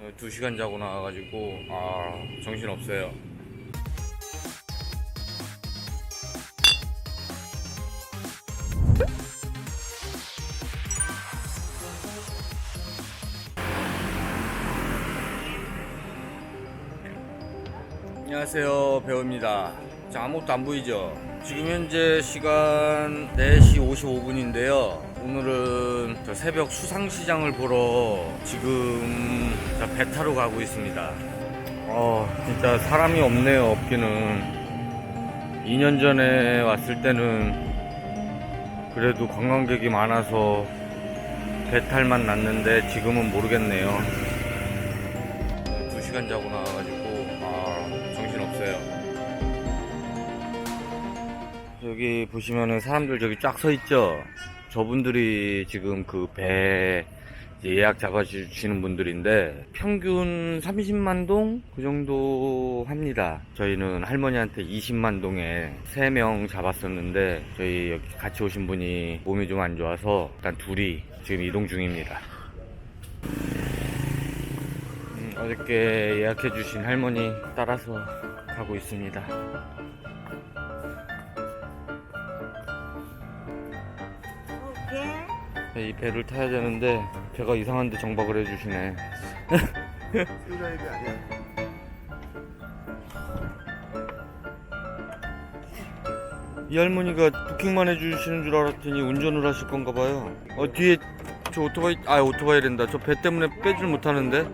어, 두 시간 자고 나와가지고 아 정신 없어요. 안녕하세요 배우입니다. 자, 아무것도 안 보이죠? 지금 현재 시간 4시 55분인데요. 오늘은 저 새벽 수상시장을 보러 지금 자, 배 타러 가고 있습니다. 어, 진짜 사람이 없네요, 없기는. 2년 전에 왔을 때는 그래도 관광객이 많아서 배 탈만 났는데 지금은 모르겠네요. 2시간 자고 나와가지고, 아, 정신없어요. 여기 보시면은 사람들 저기 쫙 서 있죠? 저분들이 지금 그 배 예약 잡아주시는 분들인데 평균 30만 동 그 정도 합니다. 저희는 할머니한테 20만 동에 3명 잡았었는데 저희 여기 같이 오신 분이 몸이 좀 안 좋아서 일단 둘이 지금 이동 중입니다. 음, 어저께 예약해 주신 할머니 따라서 가고 있습니다. 오케이. 이 배를 타야 되는데 배가 이상한데 정박을 해주시네. 수자입이 아니야. 이 할머니가 부킹만 해주시는 줄 알았더니 운전을 하실 건가 봐요. 어 뒤에 저 오토바이 아 오토바이 랜다. 저 배 때문에 빼질 못하는데.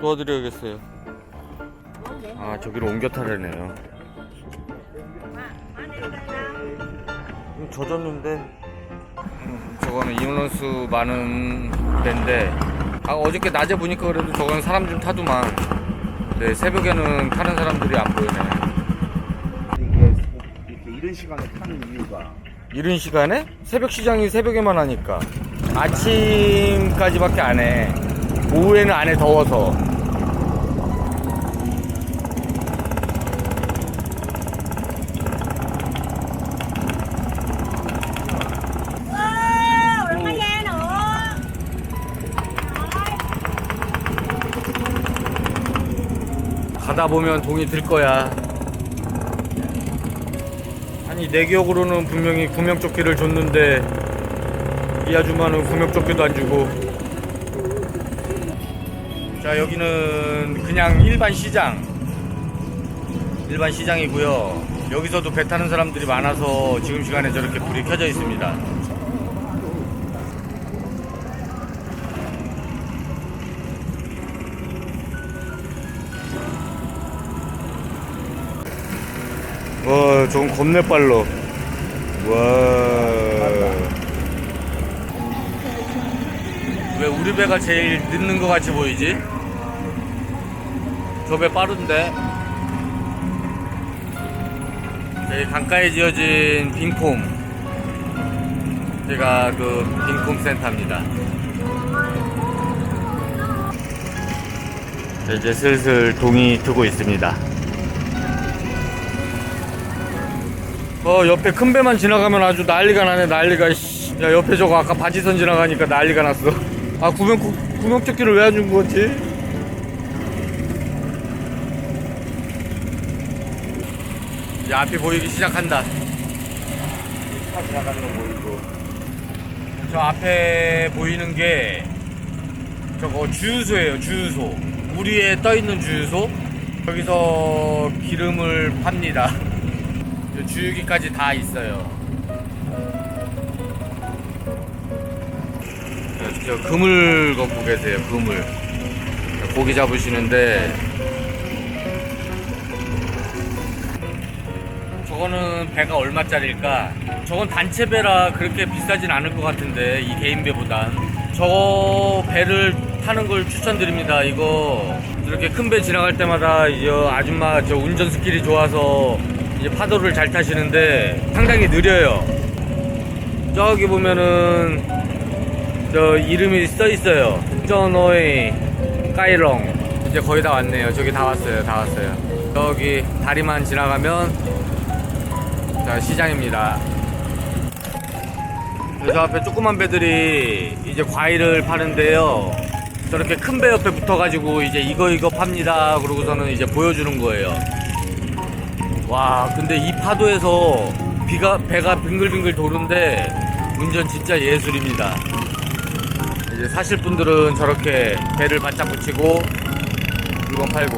도와드려야겠어요. 아 저기로 옮겨 타려네요. 젖었는데. 음, 저거는 이온런스 많은 배인데 아 어저께 낮에 보니까 그래도 저건 사람 좀 타더만. 네 새벽에는 타는 사람들이 안 보이네. 이게 이렇게 이런 시간에 타는 이유가? 이른 시간에? 새벽 시장이 새벽에만 하니까. 아침까지밖에 안해. 오후에는 안해 더워서 가다 보면 동이 들 거야. 아니 내 기억으로는 분명히 구명조끼를 줬는데 이 아줌마는 구명조끼도 안 주고. 자 여기는 그냥 일반 시장. 일반 시장이고요. 여기서도 배 타는 사람들이 많아서 지금 시간에 저렇게 불이 켜져 있습니다. 와, 저건 겁내 빨라. 와. 왜 우리 배가 제일 늦는 것 같이 보이지? 저 배 빠른데? 저희 강가에 지어진 빈콤. 제가 그 빈콤 센터입니다. 자, 이제 슬슬 동이 트고 있습니다. 어 옆에 큰 배만 지나가면 아주 난리가 나네 난리가. 씨. 야 옆에 저거 아까 바지선 지나가니까 난리가 났어. 아 구명 구, 구명조끼를 왜 안 준 거지? 이제 앞이 보이기 시작한다. 차 지나가는 거 보이고. 저 앞에 보이는 게 저거 주유소예요 주유소. 물 위에 떠 있는 주유소? 여기서 기름을 팝니다 저 주유기까지 다 있어요 저, 저 그물 걷고 계세요 그물 저 고기 잡으시는데 저거는 배가 얼마짜리일까? 저건 단체 배라 그렇게 비싸진 않을 것 같은데 이 개인 배보단 저 배를 타는 걸 추천드립니다. 이거 이렇게 큰 배 지나갈 때마다 이제 아줌마 저 운전 스킬이 좋아서 이제 파도를 잘 타시는데 상당히 느려요. 저기 보면은 저 이름이 써 있어요. 저노이 까이롱 이제 거의 다 왔네요. 저기 다 왔어요. 다 왔어요. 저기 다리만 지나가면 자 시장입니다. 저 앞에 조그만 배들이 이제 과일을 파는데요. 저렇게 큰 배 옆에 붙어가지고 이제 이거 이거 팝니다. 그러고서는 이제 보여주는 거예요. 와, 근데 이 파도에서 비가 배가 빙글빙글 도는데 운전 진짜 예술입니다. 이제 사실 분들은 저렇게 배를 바짝 붙이고 물건 팔고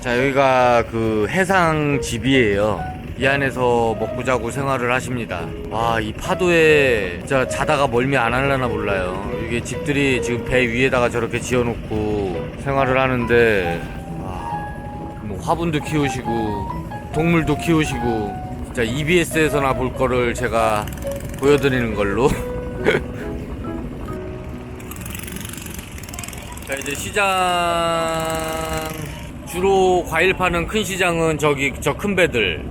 자 여기가 그 해상 집이에요. 이 안에서 먹고 자고 생활을 하십니다. 와 이 파도에 진짜 자다가 멀미 안 하려나 몰라요. 이게 집들이 지금 배 위에다가 저렇게 지어놓고 생활을 하는데 와, 뭐 화분도 키우시고 동물도 키우시고 진짜 EBS에서나 볼 거를 제가 보여드리는 걸로. 자 이제 시장 주로 과일 파는 큰 시장은 저기 저 큰 배들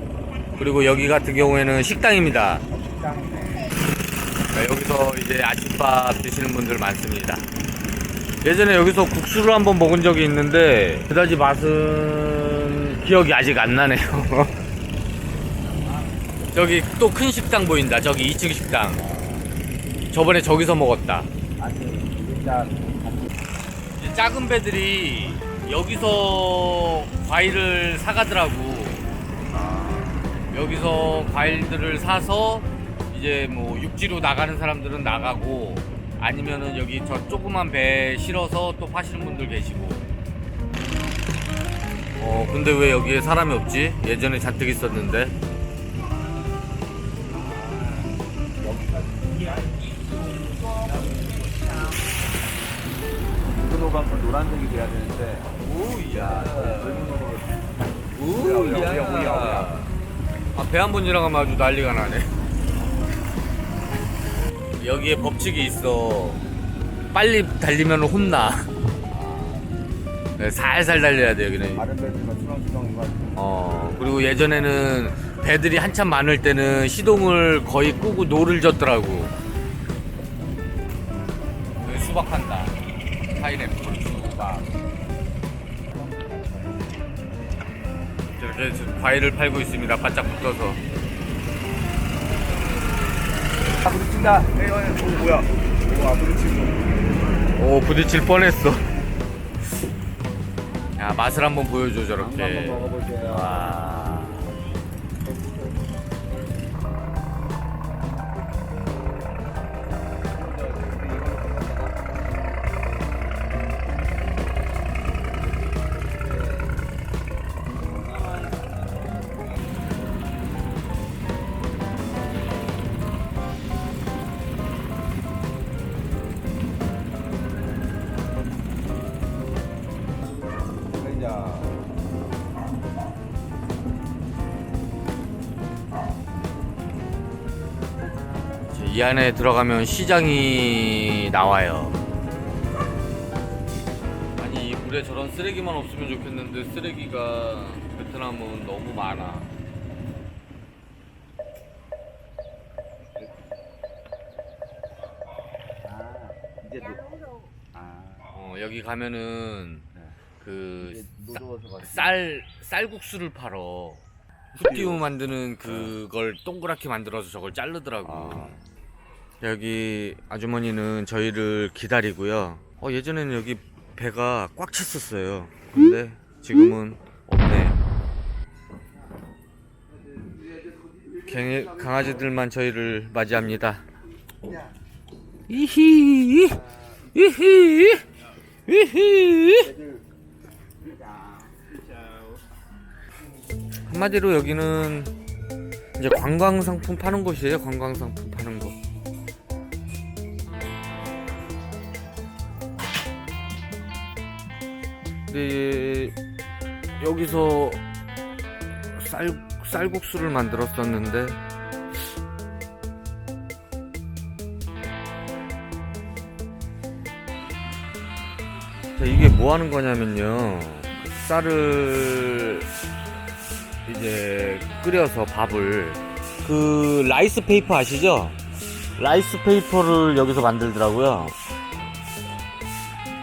그리고 여기 같은 경우에는 식당입니다. 자, 여기서 이제 아침밥 드시는 분들 많습니다. 예전에 여기서 국수를 한번 먹은 적이 있는데 그다지 맛은 기억이 아직 안 나네요. 저기 또 큰 식당 보인다. 저기 2층 식당. 저번에 저기서 먹었다. 일단 이제 작은 배들이 여기서 과일을 사가더라고. 여기서 과일들을 사서 이제 뭐 육지로 나가는 사람들은 나가고 아니면은 여기 저 조그만 배 실어서 또 파시는 분들 계시고. 어, 근데 왜 여기에 사람이 없지? 예전에 잔뜩 있었는데. 이근호방은 노란색이 돼야 되는데 우야, 우야. 아, 배 한 번 지나가면 아주 난리가 나네. 여기에 법칙이 있어. 빨리 달리면 혼나. 네, 살살 달려야 돼, 여기는. 다른 어, 그리고 예전에는 배들이 한참 많을 때는 시동을 거의 끄고 노를 졌더라고. 여기 수박한다. 파인애플, 지금 과일을 팔고 있습니다. 바짝 붙어서. 아 부딪힌다 에이 어 뭐야 오 아 부딪히고 오, 부딪힐 뻔했어. 야, 맛을 한번 보여줘, 저렇게. 한번 먹어보세요 와. 자 이제 이 안에 들어가면 시장이 나와요. 아니 이 물에 저런 쓰레기만 없으면 좋겠는데 쓰레기가 베트남은 너무 많아. 아 이제 노, 아 어, 여기 가면은 네. 그 쌀 쌀국수를 팔어. 후띠우 만드는 그걸 동그랗게 만들어서 저걸 자르더라고. 아. 여기 아주머니는 저희를 기다리고요. 어, 예전에는 여기 배가 꽉 찼었어요. 근데 지금은 없네요. 갱, 강아지들만 저희를 맞이합니다. 이히, 이히, 이히. 한마디로 여기는 이제 관광 상품 파는 곳이에요. 관광 상품 파는 곳. 근데 여기서 쌀 쌀국수를 만들었었는데 자, 이게 뭐 하는 거냐면요. 쌀을 이제 끓여서 밥을 그 라이스 페이퍼 아시죠? 라이스 페이퍼를 여기서 만들더라고요.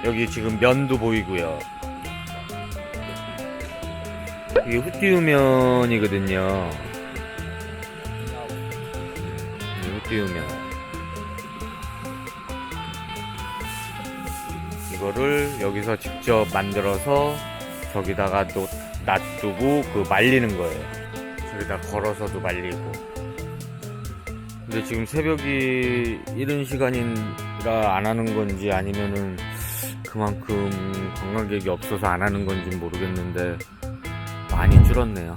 여기 지금 면도 보이고요. 이게 후띠우면이거든요. 이 후띠우면. 이거를 여기서 직접 만들어서 저기다가 또 놔두고 그 말리는 거예요. 저기다 걸어서도 말리고. 근데 지금 새벽이 이른 시간이라 안 하는 건지 아니면은 그만큼 관광객이 없어서 안 하는 건지 모르겠는데 많이 줄었네요.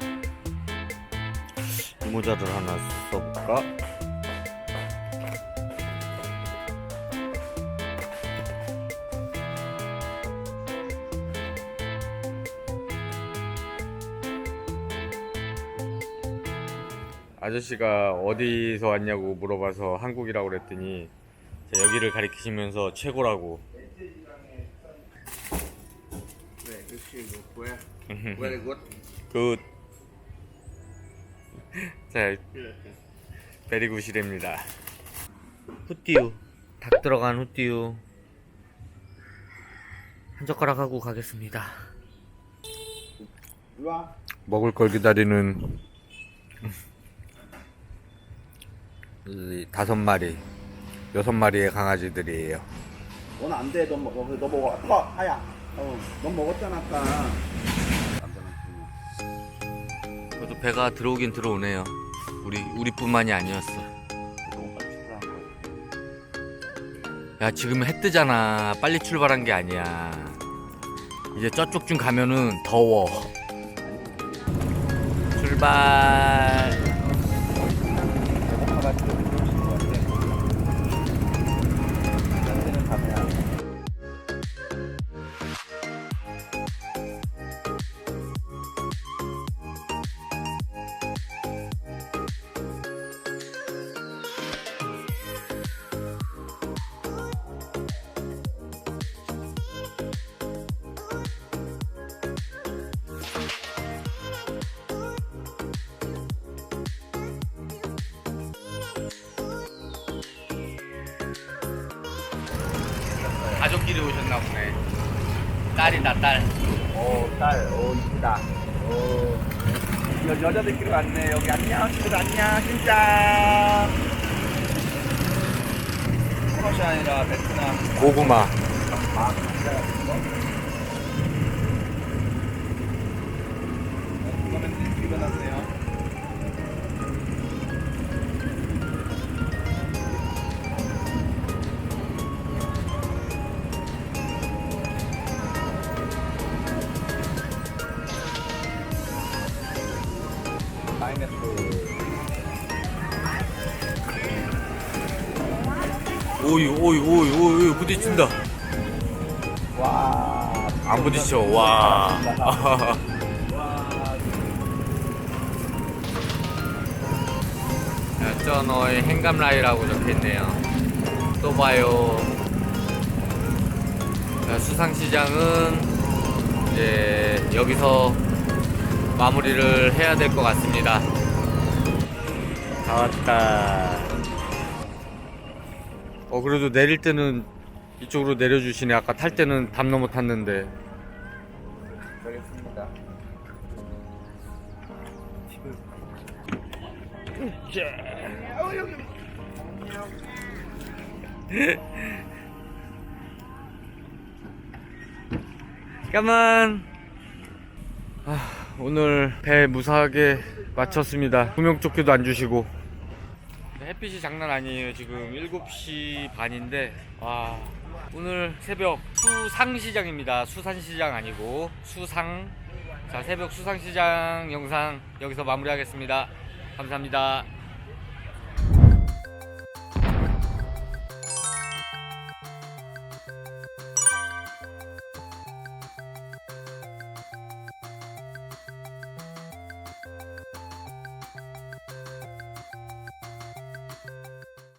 이 모자를 하나 써볼까? 아저씨가 어디서 왔냐고 물어봐서 한국이라고 그랬더니 제 여기를 가리키시면서 최고라고 네, 역시 뭐야? Very good. 굿. 자, 베리굿이랍니다. 후띠우. 닭 들어간 후띠우. 한 젓가락 하고 가겠습니다. 먹을 걸 기다리는 이 다섯 마리, 여섯 마리의 강아지들이에요. 오늘 안 돼. 너 먹어. 너 먹어. 어, 하야. 어, 너 먹었잖아 아까. 그래도 배가 들어오긴 들어오네요. 우리 우리뿐만이 아니었어. 야 지금 해 뜨잖아 빨리 출발한 게 아니야 이제 저쪽 좀 가면은 더워 출발 가족끼리 오셨나 보네 딸이다 딸 오, 딸, 오, 이쁘다. 오. 여, 여자들끼리 왔네. 여기 안녕, 친구들 안녕, 진짜. 코로시 아니라 베트남. 고구마 아, 진짜. 오이 오이 오이 부딪힌다. 와. 안 부딪혀. 와. 와. 쩌너의 행감라이라고 적혀있네요. 또 봐요. 자, 수상시장은 이제 여기서 마무리를 해야 될 것 같습니다. 다 왔다 어 그래도 내릴 때는 이쪽으로 내려주시네. 아까 탈 때는 담 넘어 탔는데. 가겠습니다. 까만 아, 오늘 배 무사하게 마쳤습니다. 구명조끼도 안 주시고 햇빛이 장난 아니에요. 지금 7시 반인데 와 오늘 새벽 수상시장입니다. 수산시장 아니고 수상. 자 새벽 수상시장 영상 여기서 마무리하겠습니다. 감사합니다